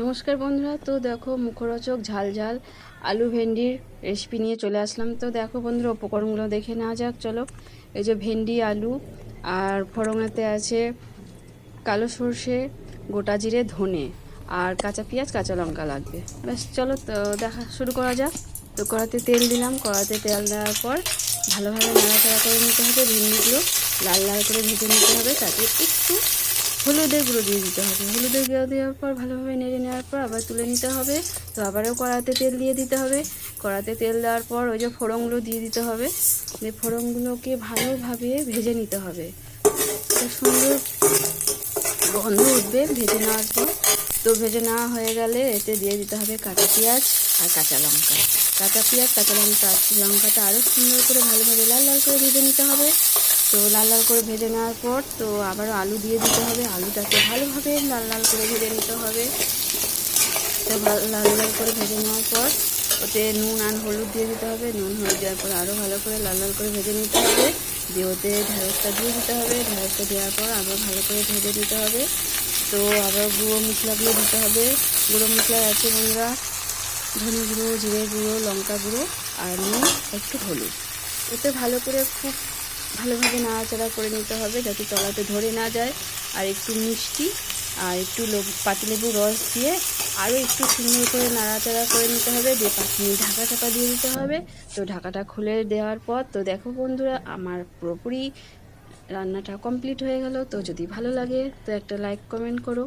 নমস্কার বন্ধুরা, তো দেখো মুখরোচক ঝাল ঝাল আলু ভেন্ডির রেসিপি নিয়ে চলে আসলাম। তো দেখো বন্ধুরা, উপকরণগুলো দেখে নেওয়া যাক, চলো। এই যে ভেন্ডি, আলু, আর ফোড়ঙাতে আছে কালো সর্ষে, গোটা জিরে, ধনে, আর কাঁচা পেঁয়াজ, কাঁচা লঙ্কা লাগবে। ব্যাস, চলো, তো দেখা শুরু করা যাক। তো কড়াতে তেল দিলাম কড়াতে তেল দেওয়ার পর ভালোভাবে নাড়াচাড়া করে নিতে হবে ভেন্ডিগুলো। লাল লাল করে ভেজে নিতে হবে, তাতে একটু হলুদের গুঁড়ো দিয়ে দিতে হবে। হলুদের গুঁড়ো দেওয়ার পর ভালোভাবে নেড়ে নেওয়ার পর আবার তুলে নিতে হবে। তো আবারও কড়াতে তেল দিয়ে দিতে হবে। কড়াতে তেল দেওয়ার পর ওই যে ফোড়নগুলো দিয়ে দিতে হবে। দিয়ে ফোড়নগুলোকে ভালোভাবে ভেজে নিতে হবে। সুন্দর গন্ধ উঠবে ভেজে নেওয়ার পর। তো ভেজে নেওয়া হয়ে গেলে এতে দিয়ে দিতে হবে কাঁচা পেঁয়াজ আর কাঁচা লঙ্কা। কাঁচা পেঁয়াজ, কাঁচা লঙ্কা, লঙ্কাটা আরও সুন্দর করে ভালোভাবে লাল লাল করে ভেজে নিতে হবে। তো লাল লাল করে ভেজে নেওয়ার পর তো আবার আলু দিয়ে দিতে হবে। আলুটাকে ভালোভাবে লাল লাল করে ভেজে নিতে হবে। তো লাল লাল করে ভেজে নেওয়ার পর ওতে নুন আর হলুদ দিয়ে দিতে হবে। নুন, হলুদ দেওয়ার পর আরও ভালো করে লাল লাল করে ভেজে নিতে হবে। দিয়ে ওতে ঢেঁড়সটা দিয়ে দিতে হবে। ঢেঁড়সটা দেওয়ার পর আবার ভালো করে ভেজে দিতে হবে। তো আবার গুঁড়ো মশলাগুলো দিতে হবে। গুঁড়ো মশলা আছে বন্ধুরা, ধনে গুঁড়ো, জিরে গুঁড়ো, লঙ্কা গুঁড়ো আর নুন, একটু হলুদ। ওতে ভালো করে খুব ভালোভাবে নাড়াচাড়া করে নিতে হবে যাতে তলাতে ধরে না যায়। আর একটু মিষ্টি আর একটু পাতিলেবুর রস দিয়ে আরও একটু সুন্দর করে নাড়াচাড়া করে নিতে হবে। দিয়ে পাখি ঢাকা ঢাকা দিয়ে দিতে হবে। তো ঢাকাটা খুলে দেওয়ার পর, তো দেখো বন্ধুরা, আমার পুরোপুরি রান্নাটা কমপ্লিট হয়ে গেল। তো যদি ভালো লাগে, তো একটা লাইক, কমেন্ট করো।